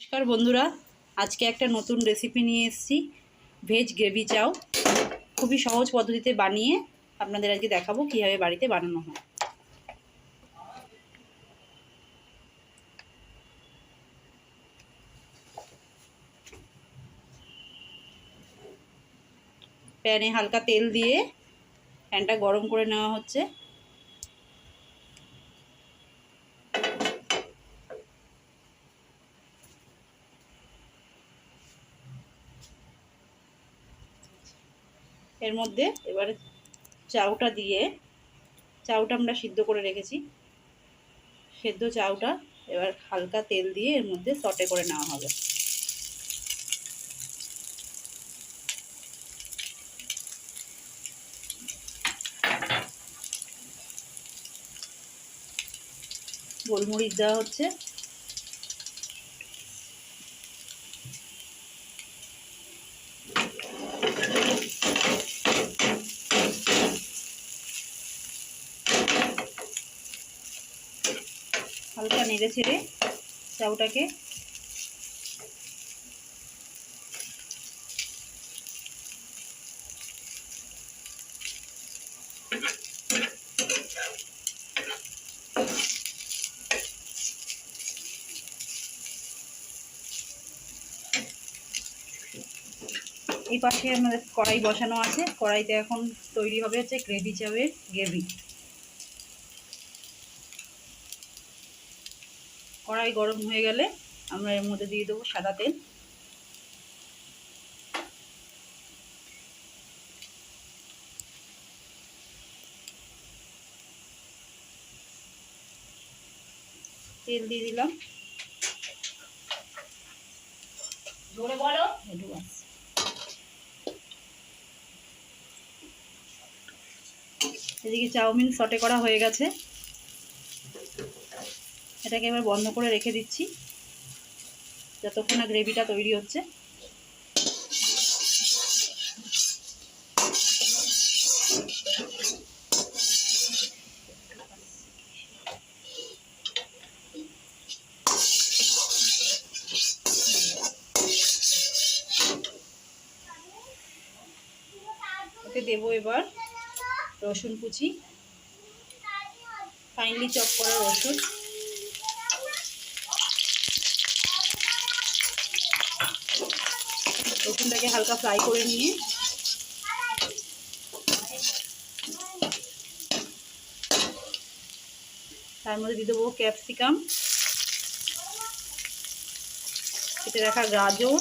নমস্কার বন্ধুরা, আজকে একটা নতুন রেসিপি নিয়ে এসেছি ভেজ গ্রেভি চাও। খুবই সহজ পদ্ধতিতে বানিয়ে আপনাদের আজকে দেখাবো কীভাবে বাড়িতে বানানো হয়। প্যানে হালকা তেল দিয়ে প্যানটা গরম করে নেওয়া হচ্ছে। এর মধ্যে এবার চাউটা দিয়ে, চাউটা আমরা সিদ্ধ করে রেখেছি। সেদ্ধ চাউটা এবার হালকা তেল দিয়ে এর মধ্যে সটে করে নেওয়া হবে। গোলমরিচ দেওয়া হচ্ছে হালকা নেড়ে ছেড়ে চাউটাকে এই পাশে আমাদের কড়াই বসানো আছে। কড়াইতে এখন তৈরি হবে হচ্ছে গ্রেভি চাউয়ের গ্রেভি। কড়াই গরম হয়ে গেলে আমরা এর মধ্যে দিয়ে দেবো সাদা তেল। তেল দিয়ে দিলাম। এদিকে চাউমিন সটে করা হয়ে গেছে। এটাকে এবার বন্ধ করে রেখে দিচ্ছি। যতক্ষণ না গ্রেভিটা তৈরি হচ্ছে। ওকে দেবো এবার রসুন কুচি। ফাইনলি চপ করা রসুন। রসুনটাকে হালকা ফ্রাই করে নিয়ে তার মধ্যে দিয়ে দেবো ক্যাপসিকাম। কেটে রাখা গাজর,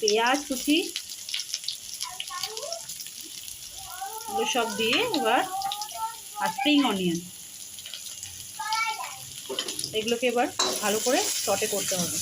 পেঁয়াজ, কুচি এগুলো সব দিয়ে এবার আর স্প্রিং অনিয়ন এগুলোকে এবার ভালো করে সটে করতে হবে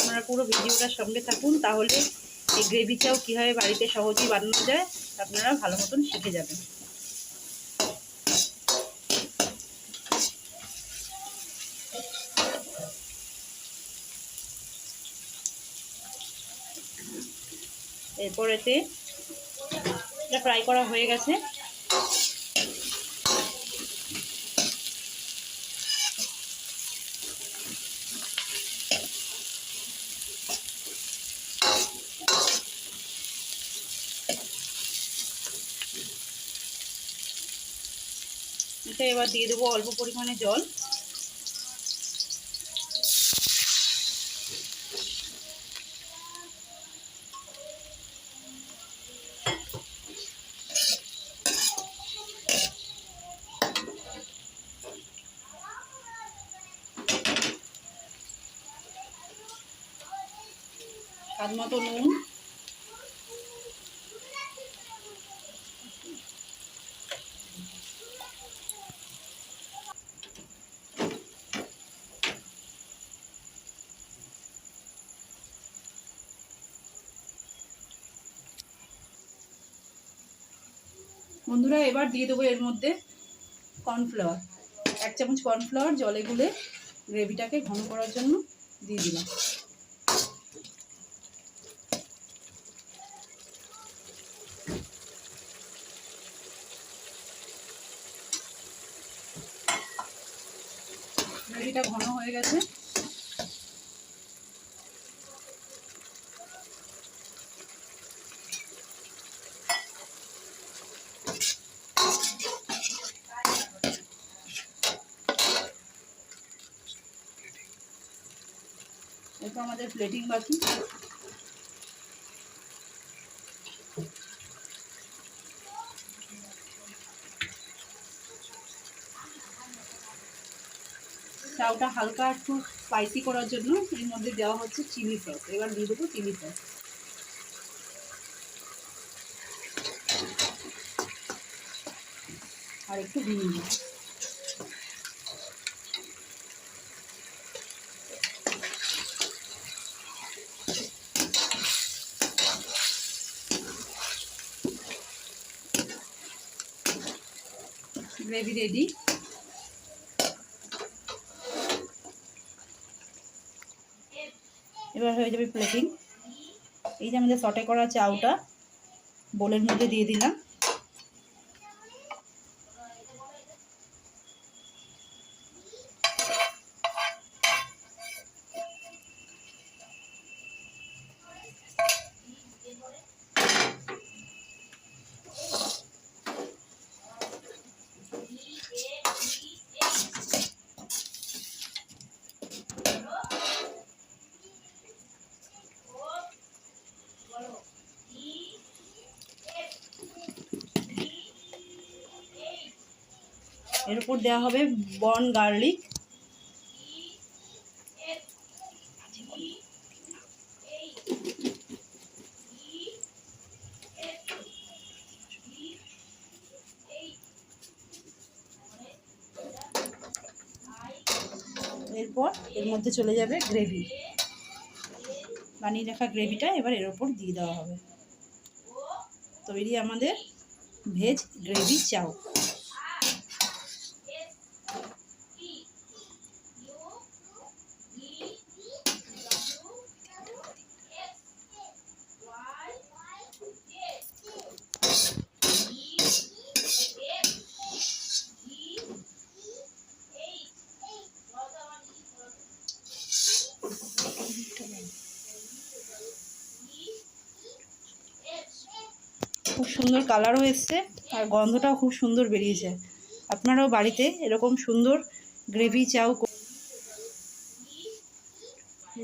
আপনারা পুরো ভিডিওটার সঙ্গে থাকুন, তাহলে এই গ্রেভি চাও কীভাবে বাড়িতে সহজেই বানানো যায়, আপনারা ভালো মতন শিখে যাবেন। এরপরেতে এটা ফ্রাই করা হয়ে গেছে। এটা এবার দিয়ে দেবো অল্প পরিমাণে জল। স্বাদ মতো নুন। বন্ধুরা, এবার দিয়ে দেবো এর মধ্যে কর্নফ্লাওয়ার এক চামচ কর্নফ্লাওয়ার জলে গুলে গ্রেভিটাকে ঘন করার জন্য দিয়ে দিলাম। গ্রেভিটা ঘন হয়ে গেছে। আমাদের প্লেটিং বাকি। চাউটা হালকা একটু স্পাইসি করার জন্য এর মধ্যে দেওয়া হচ্ছে চিলি সস এবার দিয়ে দেবো চিলি সস আর একটু ভিনিগার গ্রেভি রেডি। এবার হয়ে যাবে প্লেটিং এই যে আমাদের সটে করা চাউটা বোলের মধ্যে দিয়ে দিলাম। এর উপর দেওয়া হবে বন গার্লিক। এরপর এর মধ্যে চলে যাবে গ্রেভি। বানিয়ে রাখা গ্রেভিটা এবার এর ওপর দিয়ে দেওয়া হবে। তৈরি আমাদের ভেজ গ্রেভি চাউ খুব সুন্দর কালারও এসছে, আর গন্ধটাও খুব সুন্দর বেরিয়েছে। আপনারাও বাড়িতে এরকম সুন্দর গ্রেভি চাউ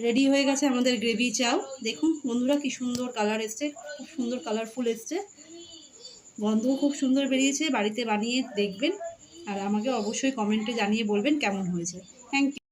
রেডি হয়ে গেছে আমাদের গ্রেভি চাউ দেখুন, বন্ধুরা কি সুন্দর কালার এসছে, খুব সুন্দর কালারফুল এসছে। গন্ধও খুব সুন্দর বেরিয়েছে, বাড়িতে বানিয়ে দেখবেন। আর আমাকে অবশ্যই কমেন্টে জানিয়ে বলবেন কেমন হয়েছে। Thank you